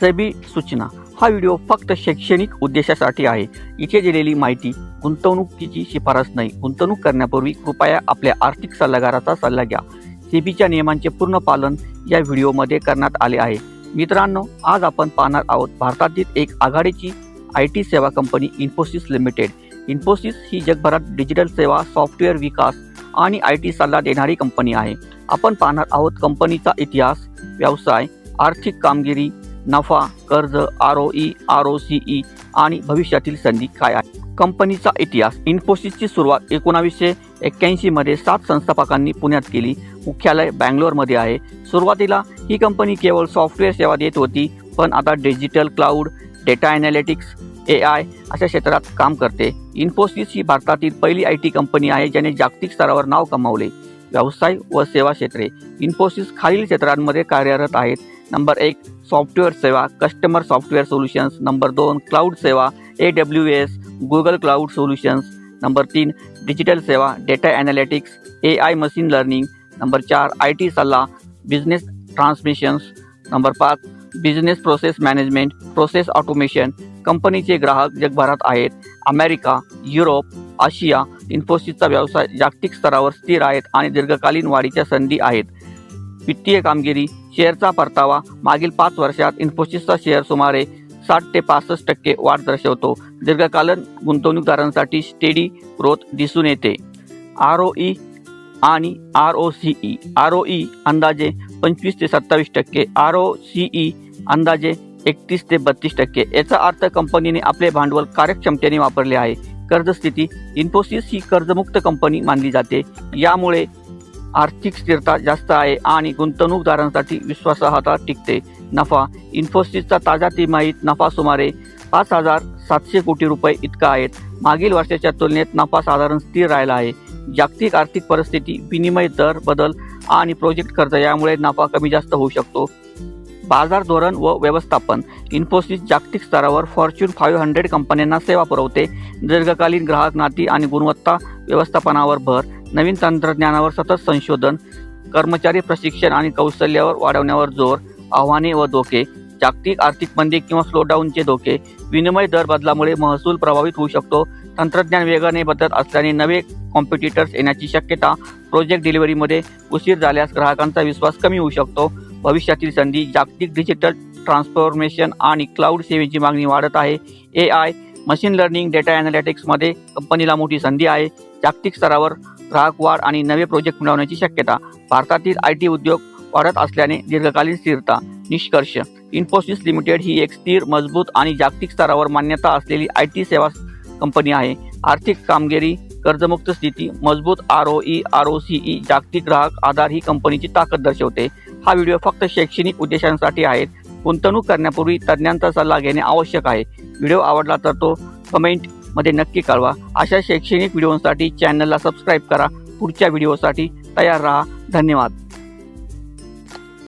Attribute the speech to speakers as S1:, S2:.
S1: SEBI सूचना. हा video फक्त शैक्षणिक उद्देशासाठी आहे. इथे दिलेली माहिती गुंतवणुकीची शिफारस नाही. गुंतवणूक करण्यापूर्वी कृपया आपल्या आर्थिक सल्लागाराचा सल्ला घ्या. सेबीच्या नियमांचे पूर्ण पालन या व्हिडिओमध्ये करण्यात आले आहे. मित्रांनो आज आपण पाहणार आहोत भारतातील एक आघाडीची आय टी सेवा कंपनी इन्फोसिस लिमिटेड. इन्फोसिस ही जगभरात डिजिटल सेवा सॉफ्टवेअर विकास आणि आय टी सल्ला देणारी कंपनी आहे. आपण पाहणार आहोत कंपनीचा इतिहास व्यवसाय आर्थिक कामगिरी नफा कर्ज R O E R O C E आणि भविष्यातील संधी काय आहे कंपनीचा इतिहास इन्फोसिसची सुरुवात एकोणावीसशे एक्क्याऐंशीमध्ये सात संस्थापकांनी पुण्यात केली. मुख्यालय बँगलोरमध्ये आहे. सुरुवातीला ही कंपनी केवळ सॉफ्टवेअर सेवा देत होती पण आता digital cloud data analytics A I अशा क्षेत्रात काम करते. इन्फोसिस ही भारतातील पहिली आय टी कंपनी आहे ज्याने जागतिक स्तरावर नाव कमावले. व्यवसाय व सेवा क्षेत्रे. इन्फोसिस खालील क्षेत्रांमध्ये कार्यरत आहेत. नंबर एक सॉफ्टवेअर सेवा कस्टमर सॉफ्टवेअर सोल्युशन्स नंबर दोन क्लाउड सेवा A W S Google cloud solutions number तीन डिजिटल सेवा data analytics A I machine learning number चार आय टी सल्ला बिझनेस ट्रान्समिशन्स नंबर पाच business process management process automation कंपनीचे ग्राहक जगभरात आहेत. अमेरिका युरोप आशिया इन्फोसिसचा व्यवसाय जागतिक स्तरावर स्थिर आहेत आणि दीर्घकालीन वाढीच्या संधी आहेत. वित्तीय कामगिरी शेअरचा परतावा मागील पाच वर्षात इन्फोसिसचा शेअर सुमारे साठ ते पासष्ट टक्के वाढ दर्शवतो. दीर्घकालीन गुंतवणूकदारांसाठी स्टेडी ग्रोथ दिसून येते. आर ओ ई आणि R O C E R O E अंदाजे पंचवीस ते सत्तावीस टक्के आर ओ सी ई अंदाजे एकतीस ते बत्तीस टक्के. याचा अर्थ कंपनीने आपले भांडवल कार्यक्षमतेने वापरले आहे. कर्जस्थिती इन्फोसिस ही कर्जमुक्त कंपनी मानली जाते. यामुळे आर्थिक स्थिरता जास्त आहे आणि गुंतवणूकदारांसाठी विश्वासार्हता टिकते. नफा इन्फोसिसचा ताजा तिमाहीत नफा सुमारे पाच हजार सातशे कोटी रुपये इतका आहेत मागील वर्षाच्या तुलनेत नफा साधारण स्थिर राहिला आहे. जागतिक आर्थिक परिस्थिती विनिमय दर बदल आणि प्रोजेक्ट खर्च यामुळे नफा कमी जास्त होऊ शकतो. बाजार धोरण व व्यवस्थापन इन्फोसिस जागतिक स्तरावर फॉर्च्यून फाईव्ह हंड्रेड कंपन्यांना सेवा पुरवते. दीर्घकालीन ग्राहक नाती आणि गुणवत्ता व्यवस्थापनावर भर नवीन तंत्रज्ञानावर सतत संशोधन कर्मचारी प्रशिक्षण आणि कौशल्यावर वाढवण्यावर जोर आव्हाने व धोके जागतिक आर्थिक मंदी किंवा स्लोडाऊनचे धोके विनिमय दर बदलामुळे महसूल प्रभावित होऊ शकतो. तंत्रज्ञान वेगाने बदलत असल्याने नवे कॉम्पिटिटर्स येण्याची शक्यता प्रोजेक्ट डिलिव्हरीमध्ये उशीर झाल्यास ग्राहकांचा विश्वास कमी होऊ शकतो. भविष्यातील संधी जागतिक डिजिटल ट्रान्सफॉर्मेशन आणि क्लाउड सेवेची मागणी वाढत आहे. A I machine learning data ॲनालिटिक्समध्ये कंपनीला मोठी संधी आहे. जागतिक स्तरावर ग्राहक वाढ आणि नवे प्रोजेक्ट मिळवण्याची शक्यता. भारतातील आय टी उद्योग वाढत असल्याने दीर्घकालीन स्थिरता निष्कर्ष. इन्फोसिस लिमिटेड ही एक स्थिर मजबूत आणि जागतिक स्तरावर मान्यता असलेली आय टी सेवा कंपनी आहे. आर्थिक कामगिरी कर्जमुक्त स्थिती मजबूत R O E R O C E जागतिक ग्राहक आधार ही कंपनीची ताकद दर्शवते. हा व्हिडिओ फक्त शैक्षणिक उद्देशांसाठी आहेत गुंतवणूक करण्यापूर्वी तज्ज्ञांचा सल्ला घेणे आवश्यक आहे. व्हिडिओ आवडला तर तो कमेंट मध्ये नक्की कळवा. अशा शैक्षणिक व्हिडिओसाठी चॅनलला सबस्क्राईब करा. पुढच्या व्हिडिओसाठी तयार राहा. धन्यवाद.